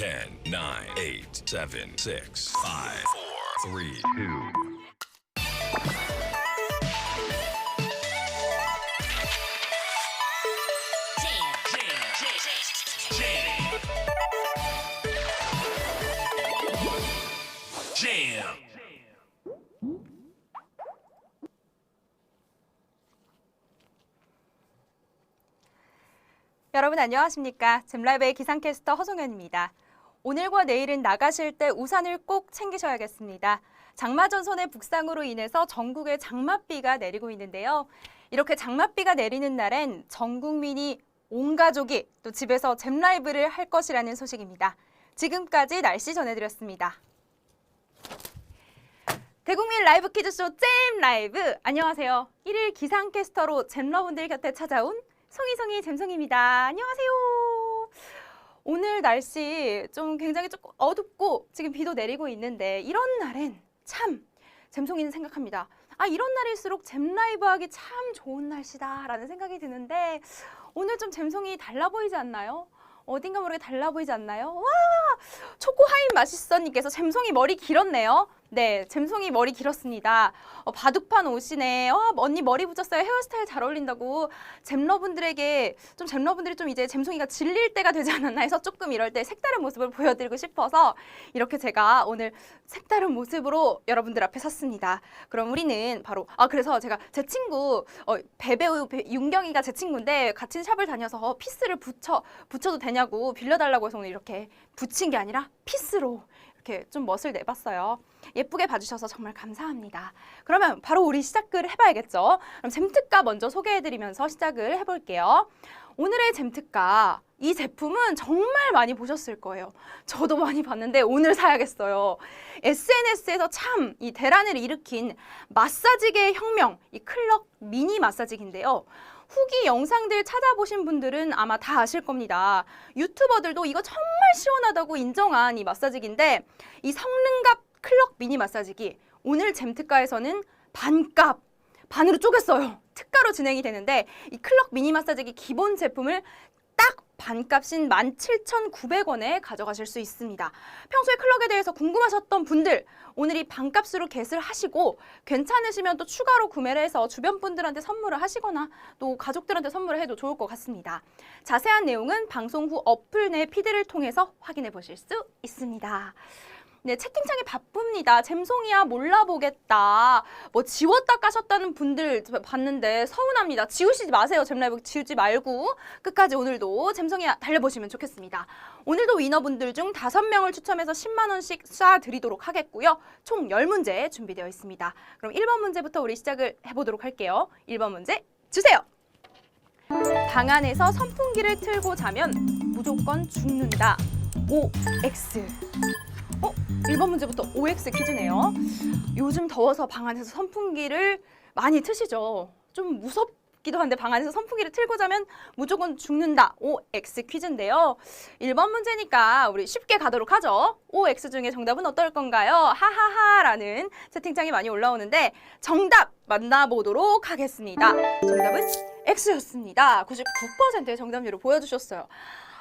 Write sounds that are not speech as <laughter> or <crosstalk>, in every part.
10, 9, 8, 7, 6, 5, 4, 3, 2. Jam. 여러분 안녕하십니까? 잼라이브의 기상캐스터 허송현입니다. 오늘과 내일은 나가실 때 우산을 꼭 챙기셔야겠습니다. 장마 전선의 북상으로 인해서 전국에 장맛비가 내리고 있는데요. 이렇게 장맛비가 내리는 날엔 전 국민이 온 가족이 또 집에서 잼라이브를 할 것이라는 소식입니다. 지금까지 날씨 전해드렸습니다. 대국민 라이브 퀴즈쇼 잼 라이브 안녕하세요. 1일 기상캐스터로 잼러분들 곁에 찾아온 송이송이 잼송입니다. 안녕하세요. 오늘 날씨 좀 굉장히 조금 어둡고 지금 비도 내리고 있는데 이런 날엔 참 잼송이는 생각합니다. 아 이런 날일수록 잼 라이브 하기 참 좋은 날씨다라는 생각이 드는데 오늘 좀 잼송이 달라 보이지 않나요? 어딘가 모르게 달라 보이지 않나요? 와 초코하임 맛있어님께서 잼송이 머리 길었네요. 네, 잼송이 머리 길었습니다. 어, 바둑판 옷이네. 어, 언니 머리 붙였어요. 헤어스타일 잘 어울린다고. 잼러분들에게 좀 잼러분들이 좀 이제 잼송이가 질릴 때가 되지 않았나 해서 조금 이럴 때 색다른 모습을 보여드리고 싶어서 이렇게 제가 오늘 색다른 모습으로 여러분들 앞에 섰습니다. 그럼 우리는 바로 아 그래서 제가 제 친구 어, 배배우 배- 윤경이가 제 친구인데 같은 샵을 다녀서 피스를 붙여 붙여도 되냐고 빌려달라고 해서 오늘 이렇게 붙인 게 아니라 피스로 이렇게 좀 멋을 내봤어요. 예쁘게 봐주셔서 정말 감사합니다. 그러면 바로 우리 시작을 해봐야겠죠. 그럼 잼특가 먼저 소개해드리면서 시작을 해볼게요. 오늘의 잼특가 이 제품은 정말 많이 보셨을 거예요. 저도 많이 봤는데 오늘 사야겠어요. SNS에서 참 이 대란을 일으킨 마사지계의 혁명, 이 클럭 미니 마사지기인데요. 후기 영상들 찾아보신 분들은 아마 다 아실 겁니다. 유튜버들도 이거 정말 시원하다고 인정한 이 마사지기인데 이 성능갑 클럭 미니 마사지기 오늘 잼특가에서는 반값 반으로 쪼갰어요. 특가로 진행이 되는데 이 클럭 미니 마사지기 기본 제품을 딱 반값인 17,900원에 가져가실 수 있습니다. 평소에 클럭에 대해서 궁금하셨던 분들 오늘 이 반값으로 겟을 하시고 괜찮으시면 또 추가로 구매를 해서 주변 분들한테 선물을 하시거나 또 가족들한테 선물을 해도 좋을 것 같습니다. 자세한 내용은 방송 후 어플 내 피드를 통해서 확인해 보실 수 있습니다. 네, 채팅창이 바쁩니다. 잼송이야 몰라보겠다. 뭐 지웠다 까셨다는 분들 봤는데 서운합니다. 지우시지 마세요. 잼라이브 지우지 말고 끝까지 오늘도 잼송이야 달려보시면 좋겠습니다. 오늘도 위너분들 중 다섯 명을 추첨해서 10만 원씩 쏴드리도록 하겠고요. 총 10문제 준비되어 있습니다. 그럼 1번 문제부터 우리 시작을 해보도록 할게요. 1번 문제 주세요. 방 안에서 선풍기를 틀고 자면 무조건 죽는다. O, X. 어? 1번 문제부터 OX 퀴즈네요. 요즘 더워서 방 안에서 선풍기를 많이 트시죠. 좀 무섭기도 한데 방 안에서 선풍기를 틀고 자면 무조건 죽는다. OX 퀴즈인데요. 1번 문제니까 우리 쉽게 가도록 하죠. OX 중에 정답은 어떨 건가요? 하하하라는 채팅창이 많이 올라오는데 정답 만나보도록 하겠습니다. 정답은 X였습니다. 99%의 정답률을 보여주셨어요.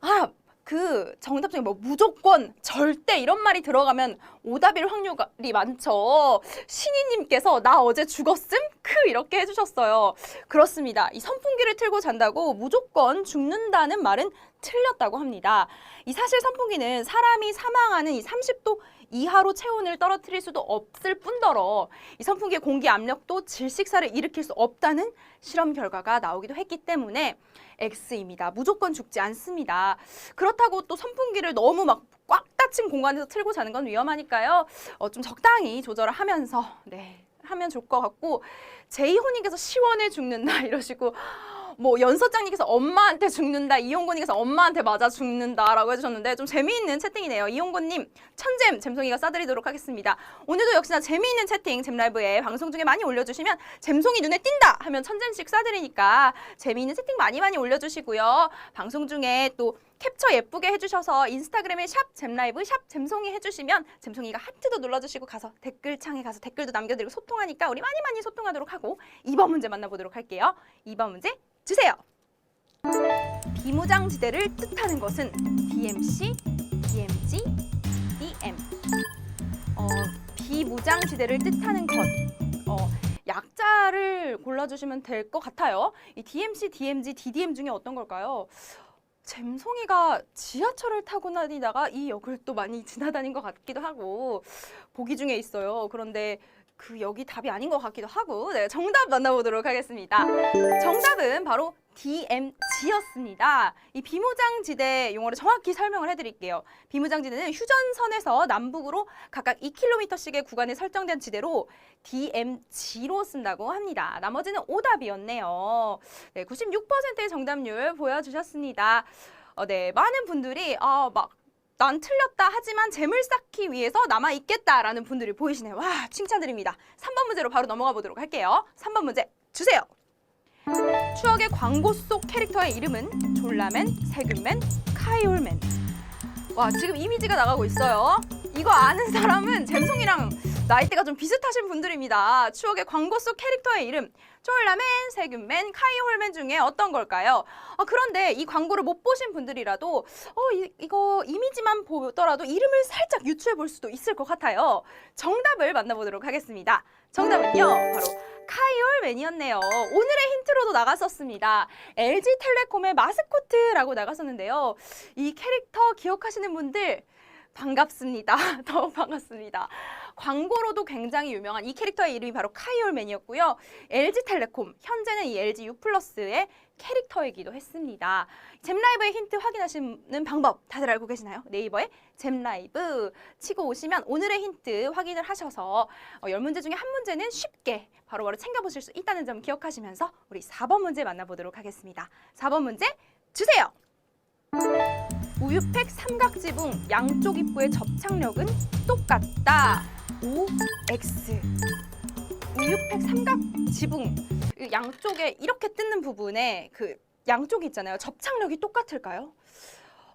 아, 그 정답 중에 뭐 무조건 절대 이런 말이 들어가면 오답일 확률이 많죠. 신이님께서 나 어제 죽었음? 크 <laughs> 이렇게 해주셨어요. 그렇습니다. 이 선풍기를 틀고 잔다고 무조건 죽는다는 말은 틀렸다고 합니다. 이 사실 선풍기는 사람이 사망하는 이 30도 이하로 체온을 떨어뜨릴 수도 없을 뿐더러 이 선풍기의 공기 압력도 질식사를 일으킬 수 없다는 실험 결과가 나오기도 했기 때문에 X입니다. 무조건 죽지 않습니다. 그렇다고 또 선풍기를 너무 막 꽉 닫힌 공간에서 틀고 자는 건 위험하니까요. 어, 좀 적당히 조절을 하면서 네 하면 좋을 것 같고 제이호님께서 시원해 죽는다 <laughs> 이러시고 뭐 연서장님께서 엄마한테 죽는다 이용곤님께서 엄마한테 맞아 죽는다라고 해주셨는데 좀 재미있는 채팅이네요. 이용곤님 천잼 잼송이가 싸드리도록 하겠습니다. 오늘도 역시나 재미있는 채팅 잼라이브에 방송 중에 많이 올려주시면 잼송이 눈에 띈다 하면 천잼씩 싸드리니까 재미있는 채팅 많이 많이 올려주시고요. 방송 중에 또 캡처 예쁘게 해주셔서 인스타그램에 샵 잼라이브 샵 잼송이 해주시면 잼송이가 하트도 눌러주시고 가서 댓글창에 가서 댓글도 남겨드리고 소통하니까 우리 많이 많이 소통하도록 하고 2번 문제 만나보도록 할게요. 2번 문제 주세요 비무장지대를 뜻하는 것은 DMC, DMG, DM. 어, 비무장지대를 뜻하는 것. 어, 약자를 골라주시면 될 것 같아요. 이 DMC, DMG, DDM 중에 어떤 걸까요? 잼송이가 지하철을 타고 다니다가 이 역을 또 많이 지나다닌 것 같기도 하고 보기 중에 있어요. 그런데 그 역이 답이 아닌 것 같기도 하고 네, 정답 만나보도록 하겠습니다. 정답은 바로 DMG였습니다. 이 비무장지대 용어를 정확히 설명을 해드릴게요. 비무장지대는 휴전선에서 남북으로 각각 2km씩의 구간에 설정된 지대로 DMG로 쓴다고 합니다. 나머지는 오답이었네요. 네, 96%의 정답률 보여주셨습니다. 어, 네, 많은 분들이 아, 막 난 틀렸다 하지만 재물 쌓기 위해서 남아 있겠다라는 분들이 보이시네요. 와, 칭찬드립니다. 3번 문제로 바로 넘어가 보도록 할게요. 3번 문제 주세요. 추억의 광고 속 캐릭터의 이름은 졸라맨, 세균맨, 카이올맨. 와, 지금 이미지가 나가고 있어요. 이거 아는 사람은 잼송이랑 나이대가 좀 비슷하신 분들입니다. 추억의 광고 속 캐릭터의 이름 쫄라맨, 세균맨, 카이홀맨 중에 어떤 걸까요? 아, 그런데 이 광고를 못 보신 분들이라도 어, 이, 이거 이미지만 보더라도 이름을 살짝 유추해 볼 수도 있을 것 같아요. 정답을 만나보도록 하겠습니다. 정답은요, 바로 카이올맨이었네요. 오늘의 힌트로도 나갔었습니다. LG텔레콤의 마스코트라고 나갔었는데요. 이 캐릭터 기억하시는 분들 반갑습니다. <laughs> 더욱 반갑습니다. 광고로도 굉장히 유명한 이 캐릭터의 이름이 바로 카이올맨이었고요. LG텔레콤, 현재는 이 LG U 플러스의 캐릭터이기도 했습니다. 잼라이브의 힌트 확인하시는 방법 다들 알고 계시나요? 네이버에 잼라이브 치고 오시면 오늘의 힌트 확인을 하셔서 어, 10문제 중에 한 문제는 쉽게 바로 바로 챙겨보실 수 있다는 점 기억하시면서 우리 4번 문제 만나보도록 하겠습니다. 4번 문제 주세요. 우유팩 삼각지붕 양쪽 입구의 접착력은 똑같다. OX. 우유팩 삼각지붕 이 양쪽에 이렇게 뜯는 부분에 그 양쪽이 있잖아요. 접착력이 똑같을까요?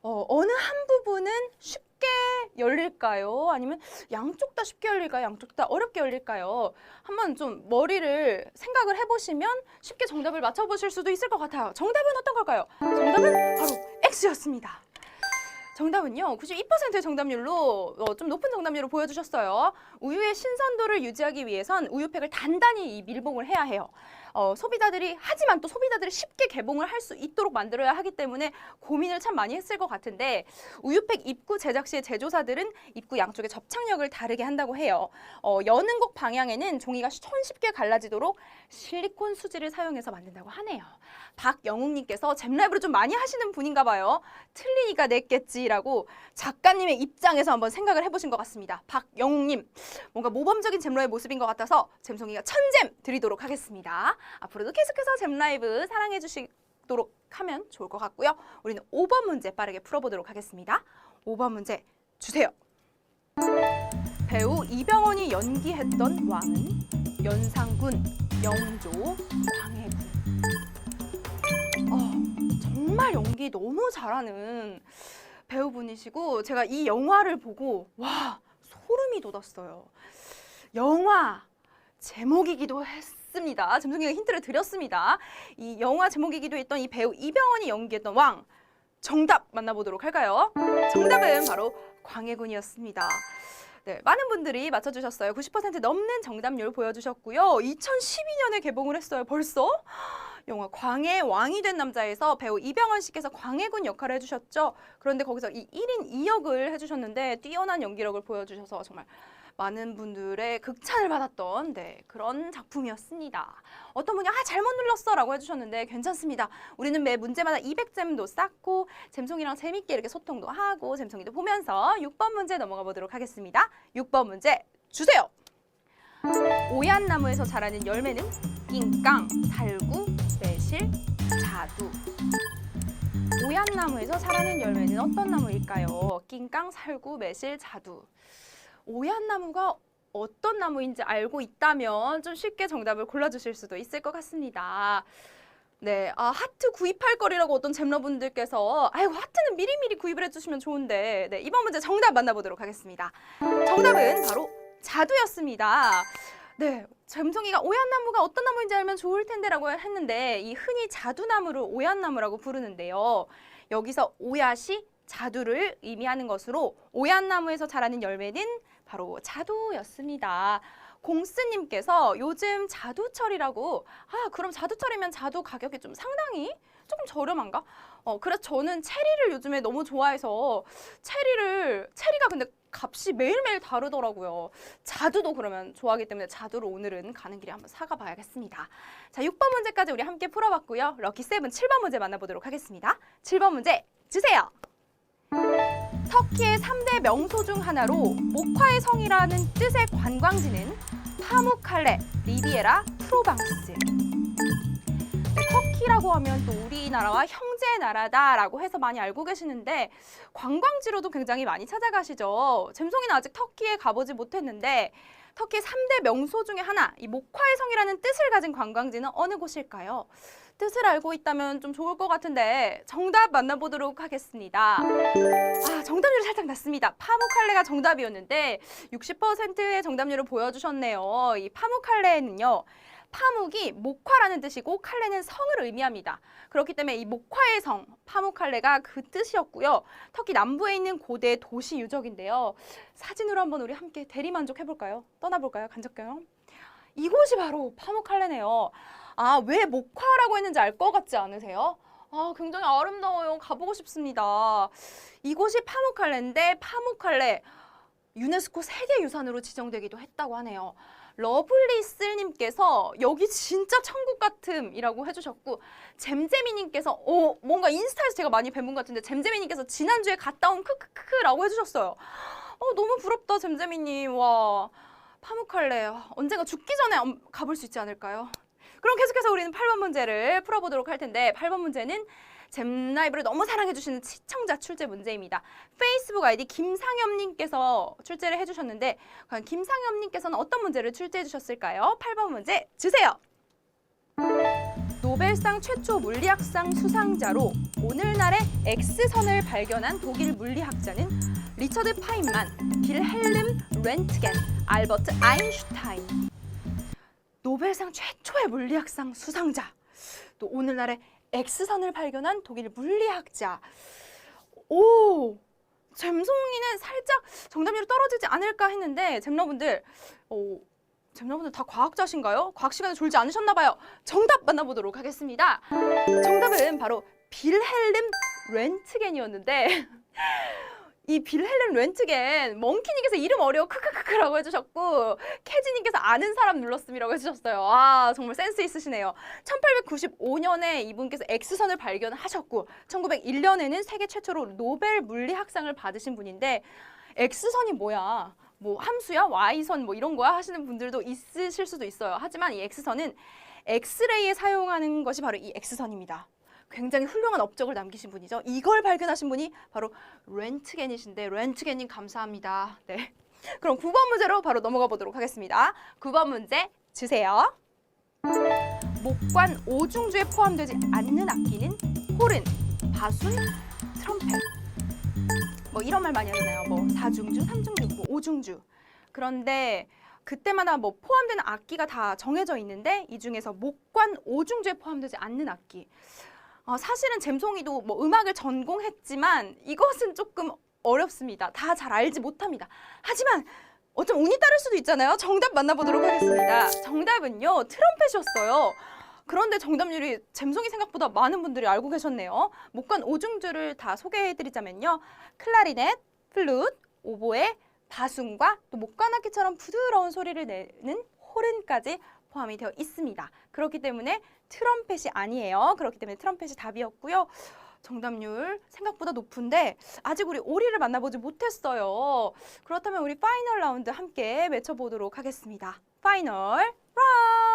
어, 어느 한 부분은 쉽게 열릴까요? 아니면 양쪽 다 쉽게 열릴까요? 양쪽 다 어렵게 열릴까요? 한번 좀 머리를 생각을 해보시면 쉽게 정답을 맞춰보실 수도 있을 것 같아요. 정답은 어떤 걸까요? 정답은 바로 X였습니다. 정답은요. 92%의 정답률로 어, 좀 높은 정답률을 보여주셨어요. 우유의 신선도를 유지하기 위해선 우유팩을 단단히 이 밀봉을 해야 해요. 어, 소비자들이 하지만 또 소비자들이 쉽게 개봉을 할 수 있도록 만들어야 하기 때문에 고민을 참 많이 했을 것 같은데 우유팩 입구 제작 시의 제조사들은 입구 양쪽의 접착력을 다르게 한다고 해요. 어, 여는 곡 방향에는 종이가 손쉽게 갈라지도록 실리콘 수지를 사용해서 만든다고 하네요. 박영웅님께서 잼라이브를 좀 많이 하시는 분인가 봐요. 틀리니까 냈겠지라고 작가님의 입장에서 한번 생각을 해보신 것 같습니다. 박영웅님, 뭔가 모범적인 잼러의 모습인 것 같아서 잼송이가 천잼 드리도록 하겠습니다. 앞으로도 계속해서 잼라이브 사랑해 주시도록 하면 좋을 것 같고요. 우리는 5번 문제 빠르게 풀어보도록 하겠습니다. 5번 문제 주세요. 배우 이병헌이 연기했던 왕은 연상군, 영조, 광해군. 어, 정말 연기 너무 잘하는 배우분이시고 제가 이 영화를 보고 와 소름이 돋았어요. 영화 제목이기도 했 습니다. 점성이가 힌트를 드렸습니다. 이 영화 제목이기도 했던 이 배우 이병헌이 연기했던 왕 정답 만나보도록 할까요? 정답은 바로 광해군이었습니다. 네, 많은 분들이 맞춰주셨어요. 90% 넘는 정답률 보여주셨고요. 2012년에 개봉을 했어요. 벌써? 영화 광해 왕이 된 남자에서 배우 이병헌 씨께서 광해군 역할을 해주셨죠. 그런데 거기서 이 1인 2역을 해주셨는데 뛰어난 연기력을 보여주셔서 정말 많은 분들의 극찬을 받았던 네, 그런 작품이었습니다. 어떤 분이 아 잘못 눌렀어라고 해주셨는데 괜찮습니다. 우리는 매 문제마다 200잼도 쌓고 잼송이랑 재밌게 이렇게 소통도 하고 잼송이도 보면서 6번 문제 넘어가 보도록 하겠습니다. 6번 문제 주세요. 오얏 나무에서 자라는 열매는 낑깡, 살구, 매실, 자두. 오얏 나무에서 자라는 열매는 어떤 나무일까요? 낑깡, 살구, 매실, 자두. 오얏 나무가 어떤 나무인지 알고 있다면 좀 쉽게 정답을 골라주실 수도 있을 것 같습니다. 네, 아, 하트 구입할 거리라고 어떤 잼러분들께서 아이고 하트는 미리미리 구입을 해주시면 좋은데 네, 이번 문제 정답 만나보도록 하겠습니다. 정답은 바로 자두였습니다. 네, 잼송이가 오얏나무가 어떤 나무인지 알면 좋을 텐데라고 했는데 이 흔히 자두나무를 오얏나무라고 부르는데요. 여기서 오얏이 자두를 의미하는 것으로 오얏나무에서 자라는 열매는 바로 자두였습니다. 공스님께서 요즘 자두철이라고 아 그럼 자두철이면 자두 가격이 좀 상당히 조금 저렴한가? 어 그래서 저는 체리를 요즘에 너무 좋아해서 체리를 체리가 근데 값이 매일매일 다르더라고요. 자두도 그러면 좋아하기 때문에 자두를 오늘은 가는 길에 한번 사가 봐야겠습니다. 자, 6번 문제까지 우리 함께 풀어봤고요. 럭키 세븐 7번 문제 만나보도록 하겠습니다. 7번 문제 주세요. 터키의 3대 명소 중 하나로 목화의 성이라는 뜻의 관광지는 파무칼레, 리비에라, 프로방스. 네, 터키라고 하면 또 우리나라와 형제 나라다라고 해서 많이 알고 계시는데 관광지로도 굉장히 많이 찾아가시죠. 잼송이는 아직 터키에 가보지 못했는데 터키 3대 명소 중에 하나, 이 목화의 성이라는 뜻을 가진 관광지는 어느 곳일까요? 뜻을 알고 있다면 좀 좋을 것 같은데 정답 만나보도록 하겠습니다. 아, 정답률이 살짝 낮습니다. 파무칼레가 정답이었는데 60%의 정답률을 보여주셨네요. 이 파무칼레는요. 파묵이 목화라는 뜻이고 칼레는 성을 의미합니다. 그렇기 때문에 이 목화의 성, 파묵칼레가 그 뜻이었고요. 터키 남부에 있는 고대 도시 유적인데요. 사진으로 한번 우리 함께 대리만족 해볼까요? 떠나볼까요? 간접경. 이곳이 바로 파묵칼레네요. 아, 왜 목화라고 했는지 알 것 같지 않으세요? 아, 굉장히 아름다워요. 가보고 싶습니다. 이곳이 파묵칼레인데 파묵칼레 유네스코 세계유산으로 지정되기도 했다고 하네요. 러블리슬님께서 여기 진짜 천국 같음이라고 해주셨고 잼재미님께서 어 뭔가 인스타에서 제가 많이 뵌 분 같은데 잼재미님께서 지난주에 갔다 온 크크크크라고 해주셨어요. 어 너무 부럽다 잼재미님 와 파묵칼레 언젠가 죽기 전에 엄- 가볼 수 있지 않을까요? 그럼 계속해서 우리는 8번 문제를 풀어보도록 할 텐데 8번 문제는 잼라이브를 너무 사랑해주시는 시청자 출제 문제입니다. 페이스북 아이디 김상엽님께서 출제를 해주셨는데 과연 김상엽님께서는 어떤 문제를 출제해 주셨을까요? 8번 문제 주세요. 노벨상 최초 물리학상 수상자로 오늘날의 X선을 발견한 독일 물리학자는 리처드 파인만, 빌헬름 렌트겐, 알버트 아인슈타인. 노벨상 최초의 물리학상 수상자. 또 오늘날의 X선을 발견한 독일 물리학자. 오! 잼송이는 살짝 정답률이 떨어지지 않을까 했는데 잼러분들 어, 잼러분들 다 과학자신가요? 과학 시간에 졸지 않으셨나 봐요. 정답 만나보도록 하겠습니다. 정답은 바로 빌헬름 렌트겐이었는데 <laughs> 이 빌헬름 렌트겐 멍키님께서 이름 어려워 크크크크라고 해주셨고 캐지님께서 아는 사람 눌렀음이라고 해주셨어요. 아 정말 센스 있으시네요. 1895년에 이분께서 X선을 발견하셨고 1901년에는 세계 최초로 노벨 물리학상을 받으신 분인데 X선이 뭐야? 뭐 함수야? Y선 뭐 이런 거야? 하시는 분들도 있으실 수도 있어요. 하지만 이 X선은 엑스레이에 사용하는 것이 바로 이 X선입니다. 굉장히 훌륭한 업적을 남기신 분이죠. 이걸 발견하신 분이 바로 렌트겐이신데 렌트겐님 감사합니다. 네. <laughs> 그럼 9번 문제로 바로 넘어가 보도록 하겠습니다. 9번 문제 주세요. 목관 오중주에 포함되지 않는 악기는 호른, 바순, 트럼펫. 뭐 이런 말 많이 하잖아요. 뭐 사중주, 삼중주, 뭐 오중주. 그런데 그때마다 뭐 포함되는 악기가 다 정해져 있는데 이 중에서 목관 오중주에 포함되지 않는 악기. 어, 사실은 잼송이도 뭐 음악을 전공했지만 이것은 조금 어렵습니다. 다 잘 알지 못합니다. 하지만 어쩜 운이 따를 수도 있잖아요. 정답 만나보도록 하겠습니다. 정답은요 트럼펫이었어요. 그런데 정답률이 잼송이 생각보다 많은 분들이 알고 계셨네요. 목관 오중주를 다 소개해드리자면요. 클라리넷, 플룻, 오보에, 바순과 또 목관악기처럼 부드러운 소리를 내는 호른까지 포함이 되어 있습니다. 그렇기 때문에 트럼펫이 아니에요. 그렇기 때문에 트럼펫이 답이었고요. 정답률 생각보다 높은데 아직 우리 오리를 만나보지 못했어요. 그렇다면 우리 파이널 라운드 함께 외쳐보도록 하겠습니다. 파이널 라운드.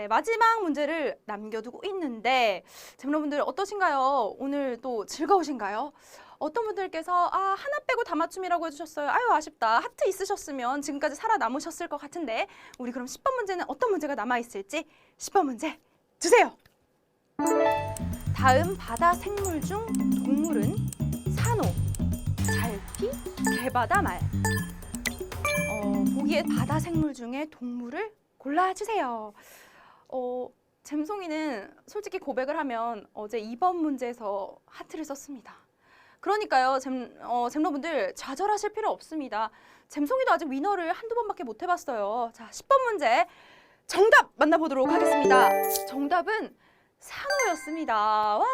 네, 마지막 문제를 남겨두고 있는데 잼러분들 어떠신가요? 오늘 또 즐거우신가요? 어떤 분들께서 아 하나 빼고 다 맞춤이라고 해주셨어요. 아유 아쉽다. 하트 있으셨으면 지금까지 살아남으셨을 것 같은데 우리 그럼 10번 문제는 어떤 문제가 남아 있을지 10번 문제 주세요. 다음 바다 생물 중 동물은 산호, 잘피, 개바다 말. 어, 보기에 바다 생물 중에 동물을 골라주세요. 어, 잼송이는 솔직히 고백을 하면 어제 2번 문제에서 하트를 썼습니다. 그러니까요, 잼, 어, 잼러분들 좌절하실 필요 없습니다. 잼송이도 아직 위너를 한두 번밖에 못 해봤어요. 자, 10번 문제 정답 만나보도록 하겠습니다. 정답은 산호였습니다. 와!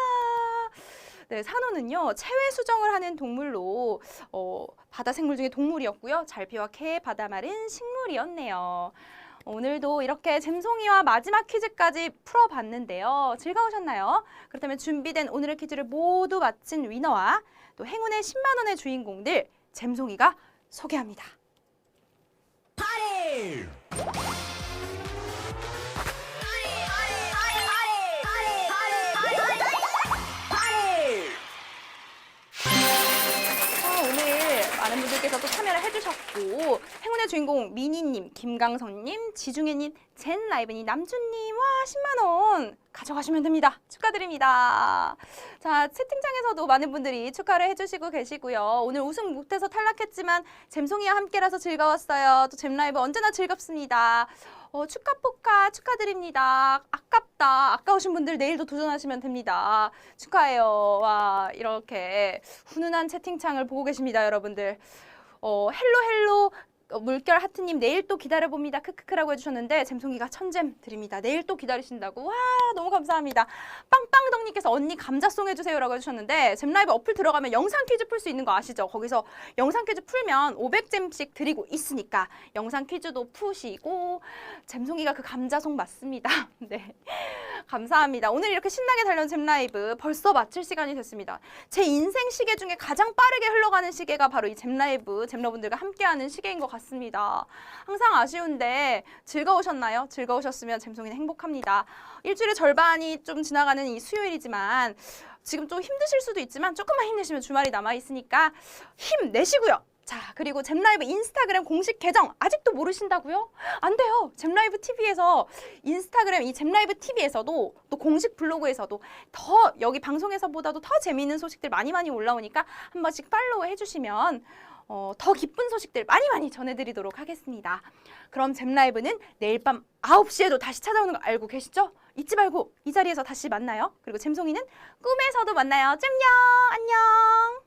네, 산호는요 체외 수정을 하는 동물로 어, 바다 생물 중에 동물이었고요. 잘피와 개, 바다말은 식물이었네요. 오늘도 이렇게 잼송이와 마지막 퀴즈까지 풀어봤는데요. 즐거우셨나요? 그렇다면 준비된 오늘의 퀴즈를 모두 마친 위너와 또 행운의 10만 원의 주인공들 잼송이가 소개합니다. 아, 많은 분들께서 또 참여를 해주셨고 행운의 주인공 미니님, 김강선님, 지중해님, 젠라이브님, 남준님 와 10만 원 가져가시면 됩니다. 축하드립니다. 자 채팅창에서도 많은 분들이 축하를 해주시고 계시고요. 오늘 우승 못해서 탈락했지만 잼송이와 함께라서 즐거웠어요. 또 잼라이브 언제나 즐겁습니다. 어, 축하 포카 축하드립니다. 아깝다. 아까우신 분들 내일도 도전하시면 됩니다. 축하해요. 와, 이렇게 훈훈한 채팅창을 보고 계십니다, 여러분들. 어, 헬로 헬로 어, 물결 하트님 내일 또 기다려봅니다. 크크크라고 해주셨는데 잼송이가 천잼 드립니다. 내일 또 기다리신다고. 와 너무 감사합니다. 빵빵덕님께서 언니 감자송 해주세요라고 해주셨는데 잼라이브 어플 들어가면 영상 퀴즈 풀 수 있는 거 아시죠? 거기서 영상 퀴즈 풀면 500잼씩 드리고 있으니까 영상 퀴즈도 푸시고 잼송이가 그 감자송 맞습니다. <laughs> 네. 감사합니다. 오늘 이렇게 신나게 달려온 잼라이브 벌써 마칠 시간이 됐습니다. 제 인생 시계 중에 가장 빠르게 흘러가는 시계가 바로 이 잼라이브, 잼러분들과 함께하는 시계인 것 같 습니다. 항상 아쉬운데 즐거우셨나요? 즐거우셨으면 잼송이는 행복합니다. 일주일의 절반이 좀 지나가는 이 수요일이지만 지금 좀 힘드실 수도 있지만 조금만 힘내시면 주말이 남아 있으니까 힘내시고요. 자, 그리고 잼라이브 인스타그램 공식 계정 아직도 모르신다고요? 안 돼요. 잼라이브 TV에서 인스타그램 이 잼라이브 TV에서도 또 공식 블로그에서도 더 여기 방송에서보다도 더 재미있는 소식들 많이 많이 올라오니까 한 번씩 팔로우 해주시면 어, 더 기쁜 소식들 많이 많이 전해드리도록 하겠습니다. 그럼 잼라이브는 내일 밤 9시에도 다시 찾아오는 거 알고 계시죠? 잊지 말고 이 자리에서 다시 만나요. 그리고 잼송이는 꿈에서도 만나요. 잼녕! 안녕!